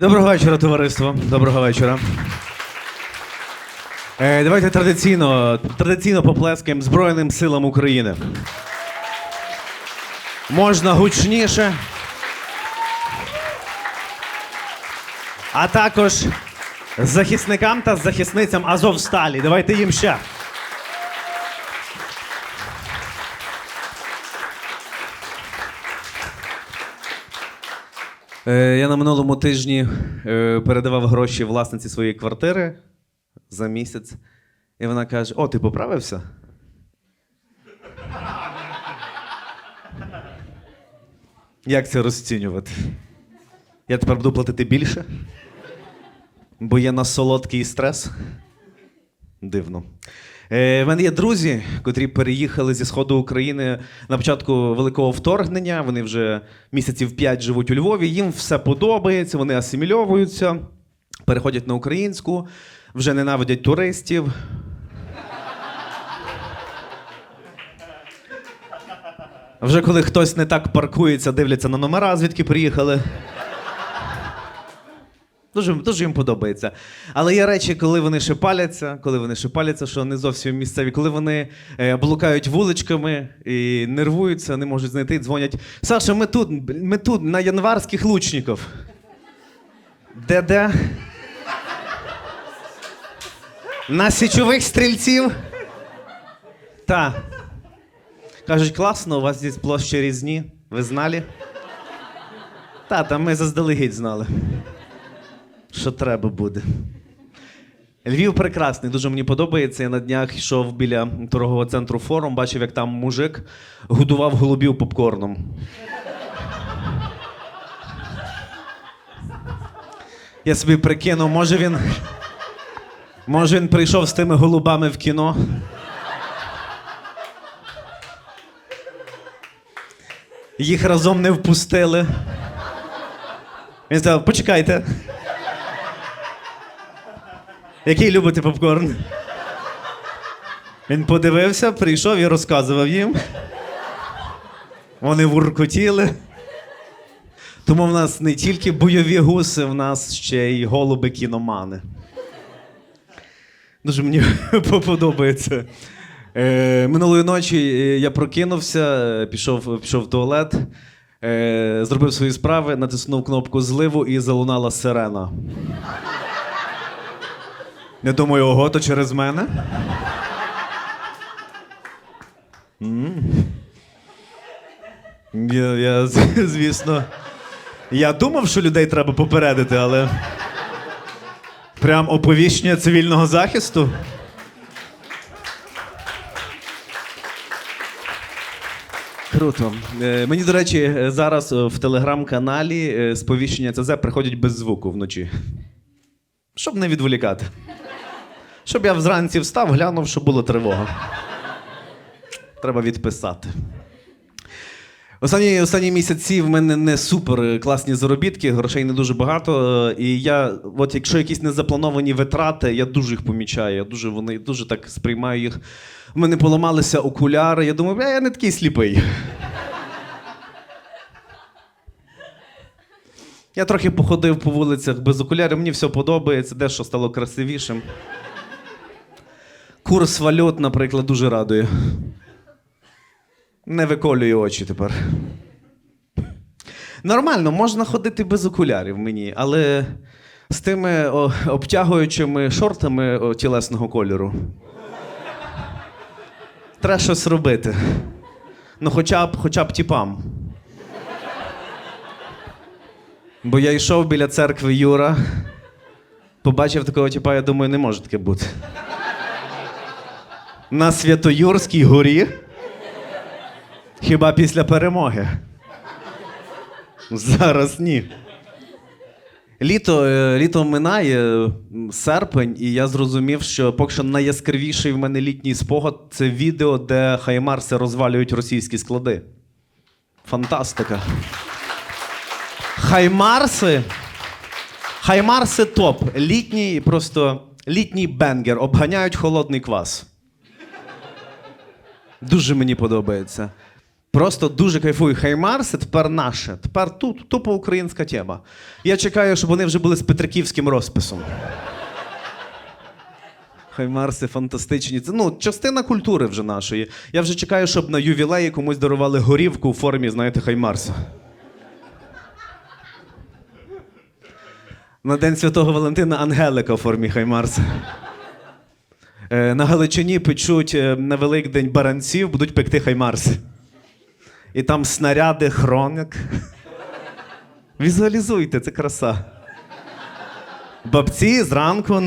Доброго вечора, товариство. Доброго вечора. Е, давайте традиційно, традиційно поплескаємо Збройним силам України. Можна гучніше. А також захисникам та захисницям Азовсталі. Давайте їм ще. Я на минулому тижні е, передавав гроші власниці своєї квартири за місяць. І вона каже: О, ти поправився? Як це розцінювати? Я тепер буду платити більше? Бо є на солодкий стрес? Дивно. Е, мене є друзі, котрі переїхали зі сходу України на початку великого вторгнення. Вони вже місяців п'ять живуть у Львові. Їм все подобається, вони асимільовуються, переходять на українську, вже ненавидять туристів. Вже коли хтось не так паркується, дивляться на номера, звідки приїхали. Дуже, дуже їм подобається. Але є речі, коли вони ще паляться, коли вони ще паляться, що не зовсім місцеві, коли вони е, блукають вуличками і нервуються, не можуть знайти, дзвонять. Саша, ми тут, ми тут, на январських лучників. Де де? На січових стрільців? Та. Кажуть, класно, у вас здесь площі різні. Ви знали? Та, там ми заздалегідь знали що треба буде. Львів прекрасний, дуже мені подобається. Я на днях йшов біля торгового центру форум, бачив, як там мужик годував голубів попкорном. Я собі прикинув, може він. Може він прийшов з тими голубами в кіно. Їх разом не впустили. Він сказав, почекайте. Який любите попкорн? Він подивився, прийшов і розказував їм. Вони вуркотіли. Тому в нас не тільки бойові гуси, в нас ще й голуби кіномани. Дуже мені подобається. Е, минулої ночі е, я прокинувся, пішов, пішов в туалет, е, зробив свої справи, натиснув кнопку зливу і залунала сирена. Я думаю, ого, то через мене. Я, я, звісно. Я думав, що людей треба попередити, але. Прям оповіщення цивільного захисту. Круто. Е, мені, до речі, е, зараз е, в телеграм-каналі е, сповіщення ЦЗ приходять без звуку вночі. Щоб не відволікати. Щоб я вранці встав, глянув, що була тривога. Треба відписати. Останні, останні місяці в мене не супер класні заробітки, грошей не дуже багато. е, І я, от якщо якісь незаплановані витрати, я дуже їх помічаю. Я дуже вони дуже так сприймаю їх. У мене поламалися окуляри. Я думаю, я не такий сліпий. Я трохи походив по вулицях без окулярів, мені все подобається, дещо стало красивішим. Курс валют, наприклад, дуже радує. Не виколює очі тепер. Нормально, можна ходити без окулярів мені, але з тими о, обтягуючими шортами о, тілесного кольору. Треба щось робити. Ну, хоча б, хоча б тіпам. Бо я йшов біля церкви Юра, побачив такого тіпа, я думаю, не може таке бути. На Святоюрській горі. Хіба після перемоги? Зараз ні. Літо, е, літо минає, серпень, і я зрозумів, що поки що найяскравіший в мене літній спогад це відео, де хаймарси розвалюють російські склади. Фантастика. Хаймарси. Хаймарси топ. Літній, просто літній бенгер. Обганяють холодний квас. Дуже мені подобається. Просто дуже кайфую. Хаймарс це тепер наше. Тепер тут тупо українська тема. Я чекаю, щоб вони вже були з петриківським розписом. Хаймарси фантастичні. Це ну, частина культури вже нашої. Я вже чекаю, щоб на ювілеї комусь дарували горівку у формі, знаєте, Хаймарса. На День Святого Валентина Ангелика у формі Хаймарса. Е, На Галичині печуть е, на Великдень баранців, будуть пекти хаймарс. І там снаряди, хроник. Візуалізуйте, це краса. Бабці зранку.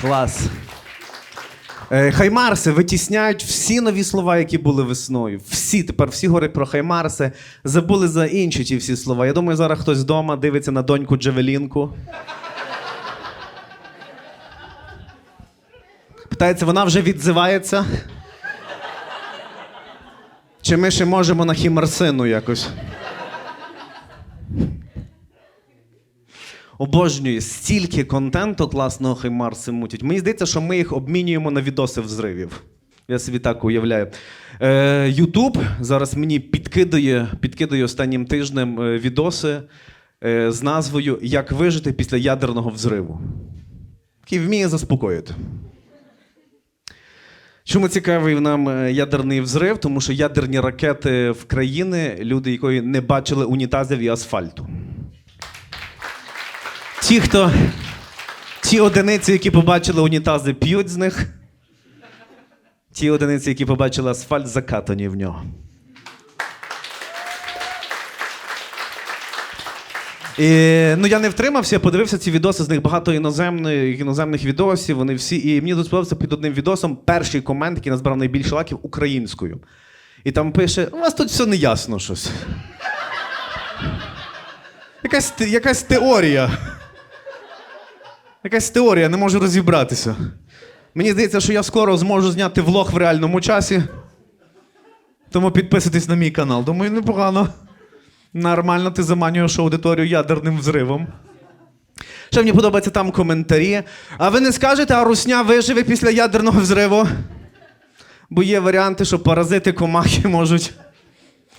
Клас. Е, Хаймарси витісняють всі нові слова, які були весною. Всі, тепер всі говорять про Хаймарси. Забули за інші ті всі слова. Я думаю, зараз хтось вдома дивиться на доньку Джевелінку. Питається, вона вже відзивається? Чи ми ще можемо на хімарсину якось? Обожнюю, стільки контенту класного хаймарси мутять. Мені здається, що ми їх обмінюємо на відоси взривів. Я собі так уявляю. Е, Ютуб зараз мені підкидає, підкидає останнім тижнем е, відоси е, з назвою Як вижити після ядерного взриву. Який вміє заспокоїти. Чому цікавий нам ядерний взрив? Тому що ядерні ракети в країни, люди, якої не бачили унітазів і асфальту. Ті, хто ті одиниці, які побачили унітази, п'ють з них. Ті одиниці, які побачили асфальт, закатані в нього. І, ну, я не втримався, подивився ці відоси, з них багато іноземних, іноземних відосів. Вони всі. І мені тут сподобався під одним відосом перший комент, який назбирав найбільше лайків українською. І там пише: у вас тут все неясно щось. Якась, якась теорія. Якась теорія, не можу розібратися. Мені здається, що я скоро зможу зняти влог в реальному часі. Тому підписуйтесь на мій канал. Думаю, непогано. Нормально ти заманюєш аудиторію ядерним взривом. Ще мені подобаються там коментарі. А ви не скажете, а русня виживе після ядерного взриву? Бо є варіанти, що паразити комахи можуть.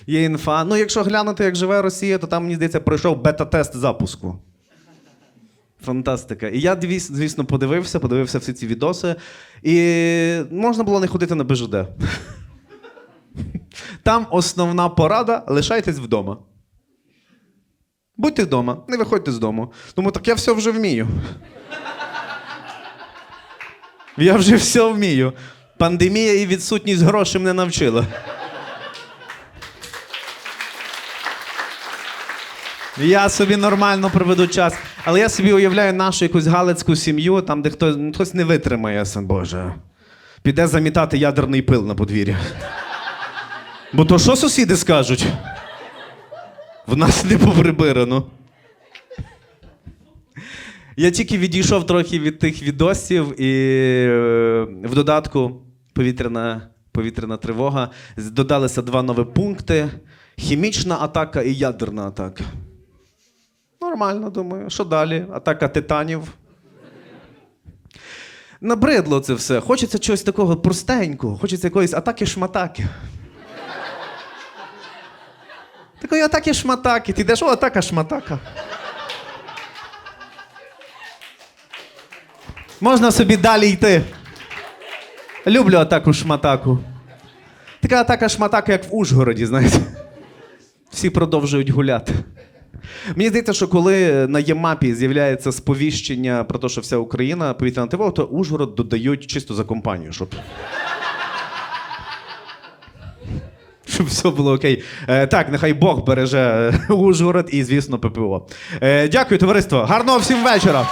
Є інфа. Ну, якщо глянути, як живе Росія, то там, мені здається, пройшов бета-тест запуску. Фантастика. І я, звісно, подивився, подивився всі ці відоси. І можна було не ходити на БЖД. Там основна порада лишайтесь вдома. Будьте вдома, не виходьте з дому. Тому так я все вже вмію. Я вже все вмію. Пандемія і відсутність грошей мене навчила. Я собі нормально проведу час. Але я собі уявляю нашу якусь галицьку сім'ю, там, де хтось, ну, хтось не витримає, сын Боже. Піде замітати ядерний пил на подвір'я. Бо то що сусіди скажуть? В нас не поприбирано. Я тільки відійшов трохи від тих відосів, і е, в додатку повітряна, повітряна тривога. Додалися два нові пункти: хімічна атака і ядерна атака. Нормально, думаю. Що далі? Атака титанів. Набридло це все. Хочеться чогось такого простенького, хочеться якоїсь атаки-шматаки. Такої атаки шматаки. Ти йдеш, о, атака шматака. Можна собі далі йти. Люблю атаку шматаку. Така атака шматака, як в Ужгороді, знаєте. Всі продовжують гуляти. Мені здається, що коли на Ємапі з'являється сповіщення про те, що вся Україна повітряна тривога, то Ужгород додають чисто за компанію, щоб. Щоб все було окей. Е, так, нехай Бог береже Ужгород і, звісно, ППО. Е, дякую, товариство. Гарного всім вечора.